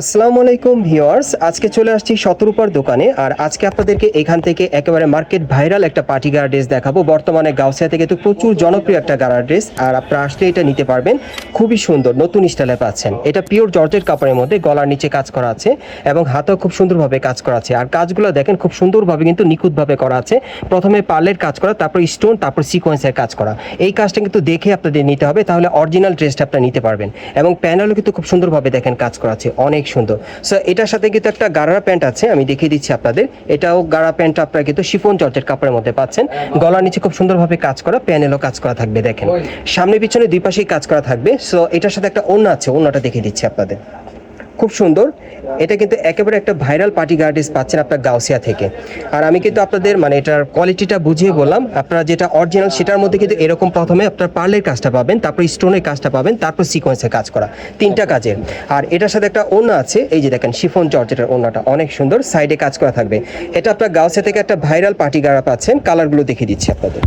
আসসালামু আলাইকুম ভিউয়ার্স, আজকে চলে আসছি শতরূপার দোকানে, আর আজকে আপনাদেরকে এখান থেকে একেবারে মার্কেট ভাইরাল একটা পার্টি গার্ড ড্রেস দেখাবো। বর্তমানে গাউসিয়া থেকে তো প্রচুর জনপ্রিয় একটা গাড়ার ড্রেস, আর আপনারা আসলে এটা নিতে পারবেন। খুবই সুন্দর, নতুন স্টাইলে পাচ্ছেন। এটা পিওর জর্জের কাপড়ের মধ্যে গলার নিচে কাজ করা আছে এবং হাতেও খুব সুন্দরভাবে কাজ করা আছে। আর কাজগুলো দেখেন, খুব সুন্দরভাবে কিন্তু নিখুঁতভাবে করা আছে। প্রথমে পার্লের কাজ করা, তারপর স্টোন, তারপর সিকোয়েন্সের কাজ করা। এই কাজটা কিন্তু দেখে আপনাদের নিতে হবে, তাহলে অরিজিনাল ড্রেসটা আপনারা নিতে পারবেন। এবং প্যানেলও কিন্তু খুব সুন্দরভাবে দেখেন কাজ করা আছে অনেক সুন্দর। সো এটার সাথে কিন্তু একটা গাড়া প্যান্ট আছে, আমি দেখিয়ে দিচ্ছি আপনাদের। এটাও গাড়া প্যান্ট আপনারা কিন্তু শিফন জর্জের কাপড়ের মধ্যে পাচ্ছেন। গলার নিচে খুব সুন্দরভাবে কাজ করা, প্যানেলও কাজ করা থাকবে, দেখেন। সামনে পিছনে দুই পাশেই কাজ করা থাকবে। সো এটার সাথে একটা ওড়না আছে, ওড়নাটা দেখিয়ে দিচ্ছি আপনাদের। খুব সুন্দর। এটা কিন্তু একেবারে একটা ভাইরাল পার্টি গার্ডিস পাচ্ছেন আপনার গাউসিয়া থেকে। আর আমি কিন্তু আপনাদের মানে এটার কোয়ালিটিটা বুঝিয়ে বললাম। আপনারা যেটা অরিজিনাল সেটার মধ্যে কিন্তু এরকম প্রথমে আপনার পার্লের কাজটা পাবেন, তারপর স্টোনের কাজটা পাবেন, তারপর সিকোয়েন্সের কাজ করা। তিনটা কাজের। আর এটার সাথে একটা ওড়না আছে, এই যে দেখেন শিফন জর্জেটের ওড়নাটা, অনেক সুন্দর। সাইডে কাজ করা থাকবে। এটা আপনার গাউসিয়া থেকে একটা ভাইরাল পার্টি গাড়া পাচ্ছেন কালারগুলো দেখিয়ে দিচ্ছি আপনাদের।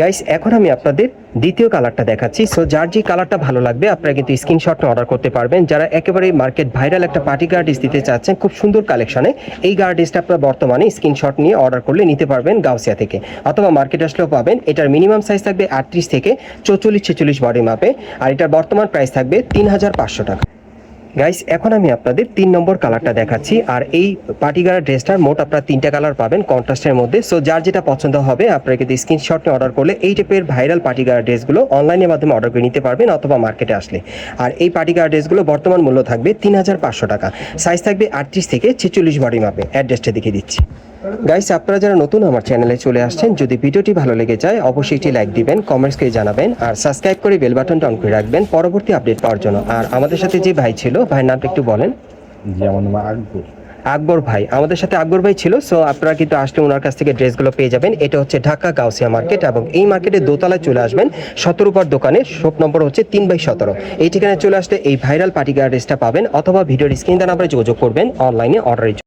গাইস এখন আমি আপনাদের দ্বিতীয় কালারটা দেখাচ্ছি। সো যার যে কালারটা ভালো লাগবে, আপনারা কিন্তু স্ক্রিনশটটা অর্ডার করতে পারবেন। যারা একেবারে মার্কেট ভাইরাল একটা পার্টি গার্ডিস দিতে চাচ্ছেন, খুব সুন্দর কালেকশনে এই গার্ডিসটা আপনারা বর্তমানে স্ক্রিনশট নিয়ে অর্ডার করলে নিতে পারবেন গাউসিয়া থেকে। অথবা মার্কেট আসলেও পাবেন। এটার মিনিমাম সাইজ থাকবে আটত্রিশ থেকে চৌচল্লিশ ছেচল্লিশ বডি মাপে আর এটার বর্তমান প্রাইস থাকবে তিন হাজার পাঁচশো টাকা। গাইস এখন আমি আপনাদের তিন নম্বর কালারটা দেখাচ্ছি, আর এই পার্টিগার ড্রেসটার মোট আপনারা তিনটা কালার পাবেন কন্ট্রাস্টের মধ্যে। সো যার যেটা পছন্দ হবে, আপনারা কিন্তু স্ক্রিনশট অর্ডার করলে এই টাইপের ভাইরাল পার্টিগার ড্রেসগুলো অনলাইনের মাধ্যমে অর্ডার করে নিতে পারবেন অথবা মার্কেটে আসলে। আর এই পার্টিগার ড্রেসগুলো বর্তমান মূল্য থাকবে তিন হাজার পাঁচশো টাকা। সাইজ থাকবে আটত্রিশ থেকে ছেচল্লিশ বডি মাপে অ্যাড্রেসটা দেখিয়ে দিচ্ছি। গাইস আপনারা যারা নতুন আমার চ্যানেলে চলে আসছেন যদি ভিডিওটি ভালো লেগে যায় অবশ্যই একটি লাইক দিবেন কমেন্টস করে জানাবেন আর সাবস্ক্রাইব করে বেল বাটনটা অন করে রাখবেন পরবর্তী আপডেট পাওয়ার জন্য। আর আমাদের সাথে যে ভাই ছিল ভাইয়ের নামটা একটু বলেন। জি আমার নাম আকবর। আকবর ভাই আমাদের সাথে আকবর ভাই ছিল সো আপনারা কিন্তু আসলে ওনার কাছ থেকে ড্রেসগুলো পেয়ে যাবেন। এটা হচ্ছে ঢাকা গাউসিয়া মার্কেট এবং এই মার্কেটে দোতলায় চলে আসবেন সতেরো পর দোকানে শপ নম্বর হচ্ছে তিন বাই সতেরো। এই ঠিকানায় চলে আসলে এই ভাইরাল পার্টি ড্রেসটা পাবেন অথবা ভিডিওর স্ক্রিন নাম্বারে যোগাযোগ করবেন অনলাইনে অর্ডারের জন্য।